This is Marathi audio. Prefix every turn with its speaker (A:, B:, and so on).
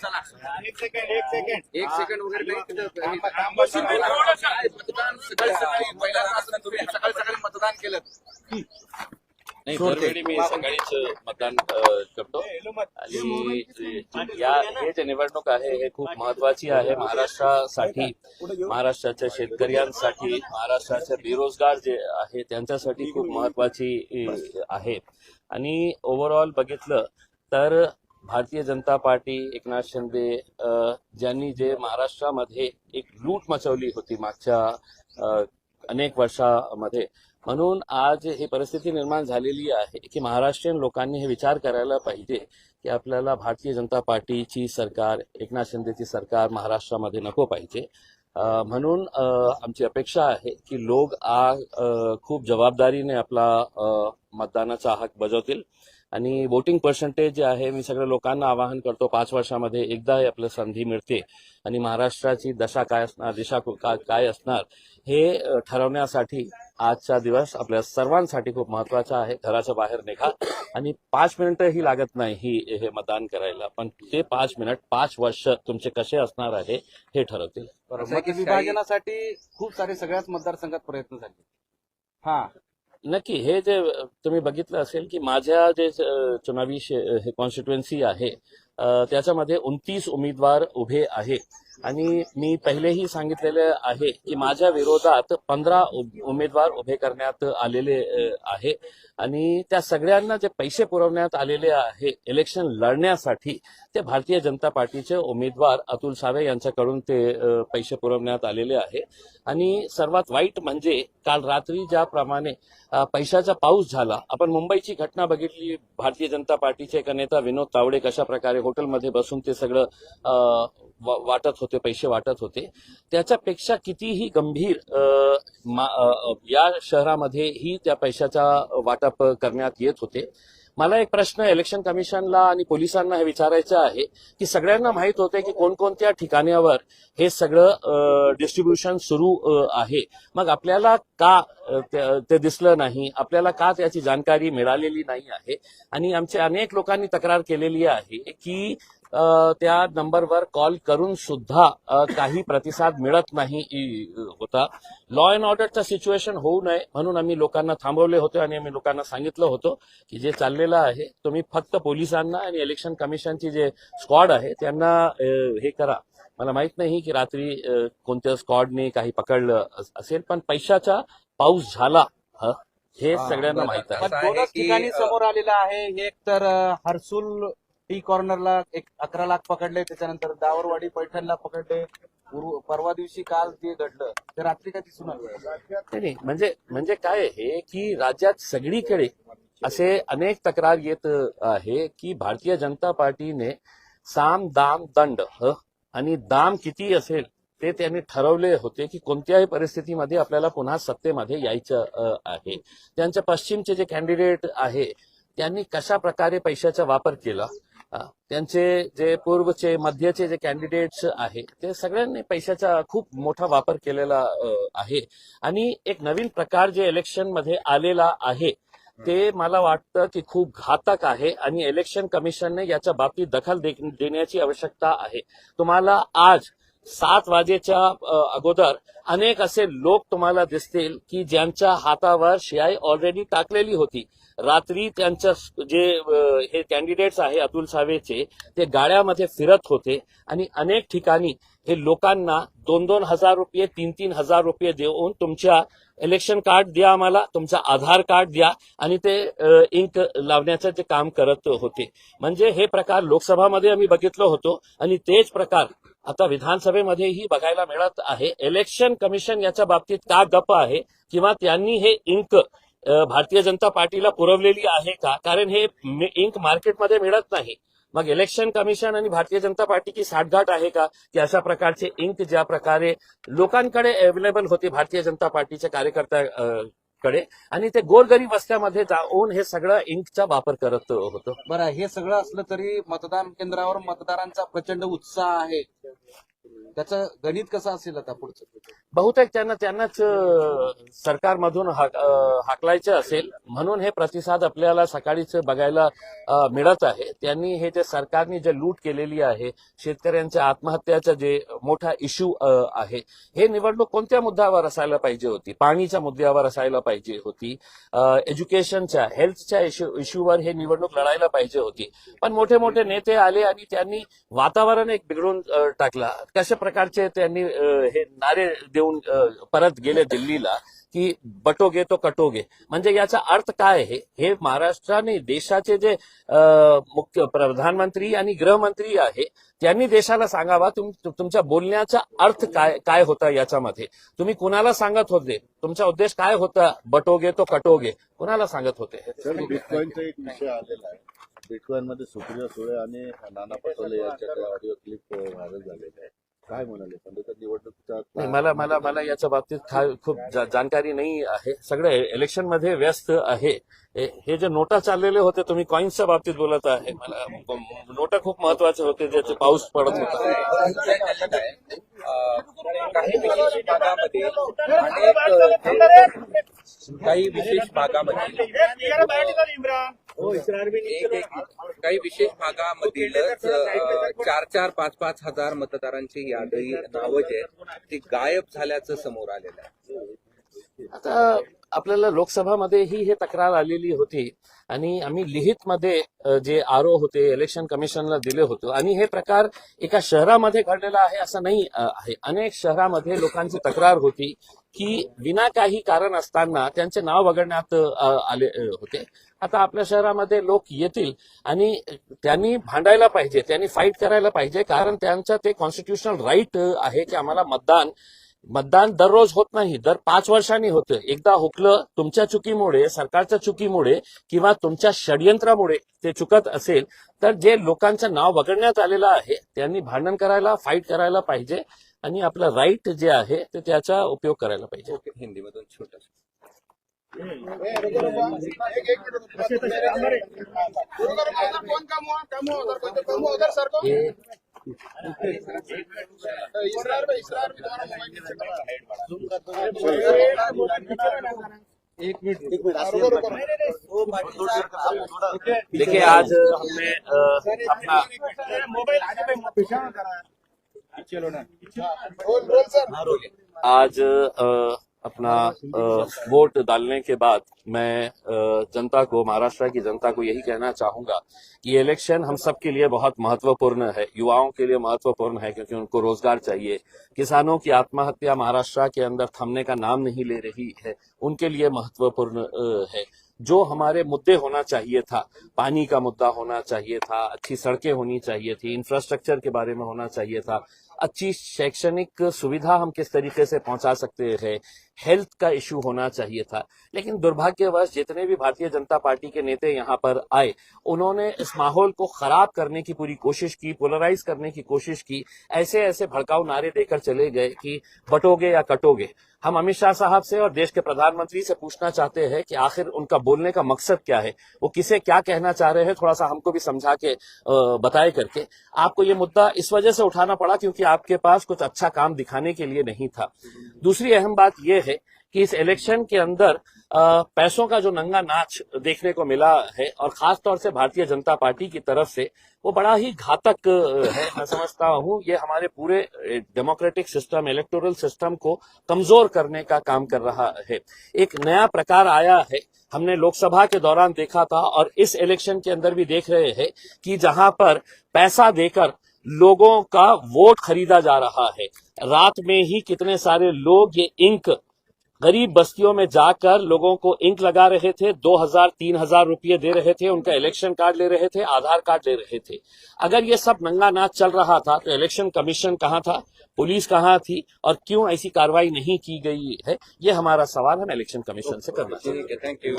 A: चला
B: एक सेकंड एक सेकंड
A: एक सेकंड वगैरे नाही? मतदान सकाळी सकाळी तुम्ही सकाळी सकाळी मतदान केलं.
C: नाही दरवेळी मी सकाळीच मतदान करतो. आणि या हे जे निवडणूक आहे हे खूप महत्वाची आहे. महाराष्ट्रासाठी महाराष्ट्राच्या शेतकऱ्यांसाठी महाराष्ट्राचे बेरोजगार जे आहे त्यांच्यासाठी खूप महत्वाची आहे. आणि ओव्हरऑल बघितलं तर भारतीय जनता पार्टी एकनाथ शिंदे ज्यांनी जे महाराष्ट्रामध्ये एक लूट मचवली होती मागच्या अनेक वर्षामध्ये. म्हणून आज ही परिस्थिती निर्माण झालेली आहे की महाराष्ट्रीयन लोकांनी हे विचार करायला पाहिजे की आपल्याला भारतीय जनता पार्टीची सरकार एकनाथ शिंदेची सरकार महाराष्ट्रामध्ये नको पाहिजे. म्हणून आमची अपेक्षा आहे की लोक आज खूप जबाबदारीने आपला मतदानाचा हक बजावतील. आणि वोटिंग पर्सेंटेज जे आहे मी सगळ्या लोकांना आवाहन करतो पाच वर्षामध्ये एकदा हे आपल्याला संधी मिळते. आणि महाराष्ट्राची दशा काय असणार दिशा काय असणार हे ठरवण्यासाठी आजचा दिवस आपल्या सर्वांसाठी खूप महत्त्वाचा आहे. घराच्या बाहेर निघा. आणि पाच मिनिटंही लागत नाही ही हे मतदान करायला. पण ते पाच मिनिट पाच वर्ष तुमचे कसे असणार आहे हे ठरवतील.
D: विभाजनासाठी खूप सारे सगळ्याच मतदारसंघात प्रयत्न झाले. हा.
C: नक्की हे जे तुम्ही बघितलं असेल की माझ्या जे चुनावी शे- हे कॉन्स्टिट्युएन्सी आहे त्याच्यामध्ये उनतीस उमेदवार उभे आहे आणि मी पहिलेही सांगितलेले आहे की माझ्या विरोधात पंधरा उमेदवार उभे करण्यात आलेले आहे. आणि त्या सगळ्यांना जे पैसे पुरवण्यात आलेले आहे इलेक्शन लढण्यासाठी ते भारतीय जनता पार्टीचे उमेदवार अतुल सावे यांच्याकडून ते पैसे पुरवण्यात आलेले आहे. आणि सर्वात वाईट म्हणजे काल रात्री ज्याप्रमाणे पैशाचा पाऊस झाला आपण मुंबईची घटना बघितली भारतीय जनता पार्टीचे एका नेता विनोद तावडे कशा प्रकारे हॉटेलमध्ये बसून ते सगळं वाटत होते पैसे वाटत होते. त्याच्यापेक्षा कितीही गंभीर या शहरामध्ये ही त्या पैशाचा वाटप करण्यात येत होते. मला एक प्रश्न इलेक्शन कमिशनला आणि पोलिसांना हे विचारायचं आहे की सगळ्यांना माहीत होते की कोणकोणत्या ठिकाण्यावर हे सगळं डिस्ट्रीब्युशन सुरू आहे. मग आपल्याला का ते- दिसलं नाही? आपल्याला का त्याची जाणकारी मिळालेली नाही आहे? आणि आमच्या अनेक लोकांनी तक्रार केलेली आहे की त्या नंबरवर कॉल करून सुद्धा काही प्रतिसाद मिळत नाही होता. लॉ अँड ऑर्डरचं सिच्युएशन होऊ नये म्हणून आम्ही लोकांना थांबवले होते आणि आम्ही लोकांना सांगितलं होतं की जे चाललेलं आहे तुम्ही फक्त पोलिसांना आणि इलेक्शन कमिशनची जे स्क्वॉड आहे त्यांना हे करा. मला माहीत नाही की रात्री कोणत्या स्क्वॉडने काही पकडलं अस- असेल पण पैशाचा पाऊस झाला ह, सगळ्यांना. माहीत आहे.
D: दोनच ठिकाणी समोर आलेलं आहे एक तर हर्सुल टी कॉर्नरला एक अकरा लाख पकडले त्याच्यानंतर दावरवाडी पैठणला पकडले. पूर्व- परवा दिवशी काल ते घडलं ते रात्री का दिसून आलं?
C: म्हणजे म्हणजे काय हे की राज्यात सगळीकडे असे अनेक तक्रार येत आहे की भारतीय जनता पार्टीने साम दाम दंड आणि दाम किती असेल ते त्यांनी ठरवले होते की कोणत्याही परिस्थितीमध्ये आपल्याला पुन्हा सत्तेमध्ये यायचं आहे. त्यांच्या पश्चिमचे जे कॅन्डिडेट आहे त्यांनी कशा प्रकारे पैशाचा वापर केला? त्यांचे जे पूर्वचे मध्यचे जे कॅन्डिडेट्स आहे ते सगळ्यांनी पैशाचा खूप मोठा वापर केलेला आहे. आणि एक नवीन प्रकार जे इलेक्शनमध्ये आलेला आहे ते मला वाटतं की खूप घातक आहे आणि इलेक्शन कमिशनने याच्या बाबतीत दखल देण्याची आवश्यकता आहे. तुम्हाला आज सात वाजेच्या अगोदर अनेक असे लोक तुम्हाला दिसतील की ज्यांच्या हातावर शिआय ऑलरेडी टाकलेली होती. रात्री त्यांच्या जे हे कॅन्डिडेट्स आहे अतुल सावेचे ते गाड्यामध्ये फिरत होते आणि अनेक ठिकाणी हे लोकांना दोन दोन हजार रुपये तीन तीन हजार रुपये देऊन तुमच्या इलेक्शन कार्ड द्या आम्हाला तुमचा आधार कार्ड द्या आणि ते इंक लावण्याचं ते काम करत होते. म्हणजे हे प्रकार लोकसभामध्ये आम्ही बघितलं होतो आणि तेच प्रकार आता विधानसभेमध्येही बघायला मिळत आहे. इलेक्शन कमिशन याच्या बाबतीत का गप आहे किंवा त्यांनी हे इंक भारतीय जनता पार्टीला पुरवलेली आहे का? कारण हे इंक मार्केटमध्ये मिळत नाही. मग इलेक्शन कमिशन आणि भारतीय जनता पार्टीची साठगाठ आहे का? की अशा प्रकारचे इंक ज्या प्रकारे लोकांकडे अवेलेबल होते भारतीय जनता पार्टीच्या कार्यकर्त्याकडे आणि ते गोरगरीब वस्त्यामध्ये जाऊन हे सगळं इंकचा वापर करत होतो.
D: बरं हे सगळं असलं तरी मतदान केंद्रावर मतदारांचा प्रचंड उत्साह आहे. त्याचं गणित कसं असेल आता पुढचं?
C: बहुतेक त्यांना त्यांनाच सरकारमधून हाकलायचे हाकलायचं असेल म्हणून हे प्रतिसाद आपल्याला सकाळीच बघायला मिळत आहे. त्यांनी हे जे सरकारने जे लूट केलेली आहे शेतकऱ्यांच्या आत्महत्याचा जे मोठा इश्यू आहे हे निवडणूक कोणत्या मुद्द्यावर असायला पाहिजे होती? पाणीच्या मुद्द्यावर असायला पाहिजे होती. एज्युकेशनच्या हेल्थच्या इश्यू इश्यूवर हे निवडणूक लढायला पाहिजे होती. पण मोठे मोठे नेते आले आणि त्यांनी वातावरण एक बिघडून टाकला. कशा प्रकारचे त्यांनी हे नारे देऊन परत गेले दिल्लीला की बटोगे तो कटोगे म्हणजे याचा अर्थ काय आहे? हे महाराष्ट्राने देशाचे जे मुख्य प्रधानमंत्री आणि गृहमंत्री आहे त्यांनी देशाला सांगावा. तुम तुमच्या बोलण्याचा अर्थ काय काय होता याच्यामध्ये? तुम्ही कुणाला सांगत होते? तुमचा उद्देश काय होता? बटोगे तो कटोगे कुणाला सांगत होते?
B: सर बिटकॉईनचा एक विषय आलेला आहे. बिटकॉईन मध्ये सुप्रिया सुळे आणि नाना पटोले यांच्याकडे ऑडिओ क्लिप व्हायरल झालेले आहे काय म्हणाले?
C: नाही
B: निवडणुकीच्या
C: मला मला मला याच्या बाबतीत खा- खूप जा- जानकारी नाही आहे. सगळे इलेक्शनमध्ये व्यस्त आहे. हे हे जे नोटा चाललेले होते तुम्ही कॉईन्सच्या बाबतीत बोलत आहे. मला नोटा खूप महत्त्वाचे होते ज्याचे पाऊस पडत होता.
A: अं, काही विशेष भागामध्ये अनेक काही विशेष भागामध्ये काही विशेष भागामधीलच अं, चार चार पाच पाच हजार मतदारांची यादी नावं जे आहेत ती गायब झाल्याचं समोर आलेलं आहे.
C: आता आपल्याला लोकसभामध्येही हे तक्रार आलेली होती आणि आम्ही लिहित मध्ये जे आरो होते इलेक्शन कमिशनला दिले होते आणि हे प्रकार एका शहरामध्ये घडलेला आहे असं नाही आहे. अनेक शहरामध्ये लोकांची तक्रार होती की विना काही कारण असताना त्यांचे नाव वगळण्यात आले होते. आता आपल्या शहरामध्ये लोक येतील आणि त्यांनी भांडायला पाहिजे त्यांनी फाईट करायला पाहिजे कारण त्यांचं ते कॉन्स्टिट्युशनल राईट आहे की आम्हाला मतदान मतदान दररोज होत नाही दर पाच वर्षांनी होतं. एकदा हुकलं तुमच्या चुकीमुळे सरकारच्या चुकीमुळे किंवा तुमच्या षडयंत्रामुळे ते चुकत असेल तर जे लोकांचं नाव वगळण्यात आलेलं आहे त्यांनी भांडण करायला फाईट करायला पाहिजे आणि आपलं राईट जे आहे ते त्याचा उपयोग करायला पाहिजे.
A: ओके हिंदीमधून छोटस
C: हे
B: एक मिनिट एक मिनिट
C: देखिए आज हमने अपना आज अ, अपना अ, वोट डालने के बाद मैं जनता को महाराष्ट्र की जनता को यही कहना चाहूँगा कि ये इलेक्शन हम सबके लिए बहुत महत्वपूर्ण है युवाओं के लिए महत्वपूर्ण है क्योंकि उनको रोज़गार चाहिए। किसानों की आत्महत्या महाराष्ट्र के अंदर थमने का नाम नहीं ले रही है उनके लिए महत्वपूर्ण है। जो हमारे मुद्दे होना चाहिए था पानी का मुद्दा होना चाहिए था अच्छी सड़कें होनी चाहिए थी इंफ्रास्ट्रक्चर के बारे में होना चाहिए था अच्छी शैक्षणिक सुविधा हम किस तरीके से पहुँचा सकते हैं? हेल्थ का इशू होना चाहिए था। लेकिन दुर्भाग्यवश जितने भी भारतीय जनता पार्टी के नेता यहाँ पर आए, उन्होंने इस माहौल को खराब करने की पूरी कोशिश की पोलराइज करने की कोशिश की ऐसे ऐसे भड़काऊ नारे देकर चले गए कि बटोगे या कटोगे। हम अमित शाह साहब से और देश के प्रधानमंत्री से पूछना चाहते हैं कि आखिर उनका बोलने का मकसद क्या है? वो किसे क्या कहना चाह रहे हैं? थोड़ा सा हमको भी समझा के बताए करके। आपको ये मुद्दा इस वजह से उठाना पड़ा क्योंकि आपके पास कुछ अच्छा काम दिखाने के लिए नहीं था। दूसरी अहम बात यह है कि इस इलेक्शन के अंदर पैसों का जो नंगा नाच देखने को मिला है और खास तौर से भारतीय जनता पार्टी की तरफ़ से, वो बड़ा ही घातक है। मैं समझता हूँ ये हमारे पूरे डेमोक्रेटिक सिस्टम इलेक्टोरल सिस्टम को कमज़ोर करने का काम कर रहा है। एक नया प्रकार आया है। हमने लोकसभा के दौरान देखा था और इस इलेक्शन के अंदर भी देख रहे हैं कि जहाँ पर पैसा देकर लोगों का वोट खरीदा जा रहा है। रात में ही कितने सारे लोग ये इंक गरीब बस्तियों में जाकर लोगों को इंक लगा रहे थे दो हज़ार तीन हज़ार रुपये दे रहे थे उनका इलेक्शन कार्ड ले रहे थे आधार कार्ड ले रहे थे। अगर ये सब नंगा नाच चल रहा था तो इलेक्शन कमीशन कहाँ था पुलिस कहाँ थी और क्यों ऐसी कार्रवाई नहीं की गई है? ये हमारा सवाल हम इलेक्शन कमीशन से करना
A: थँक्यू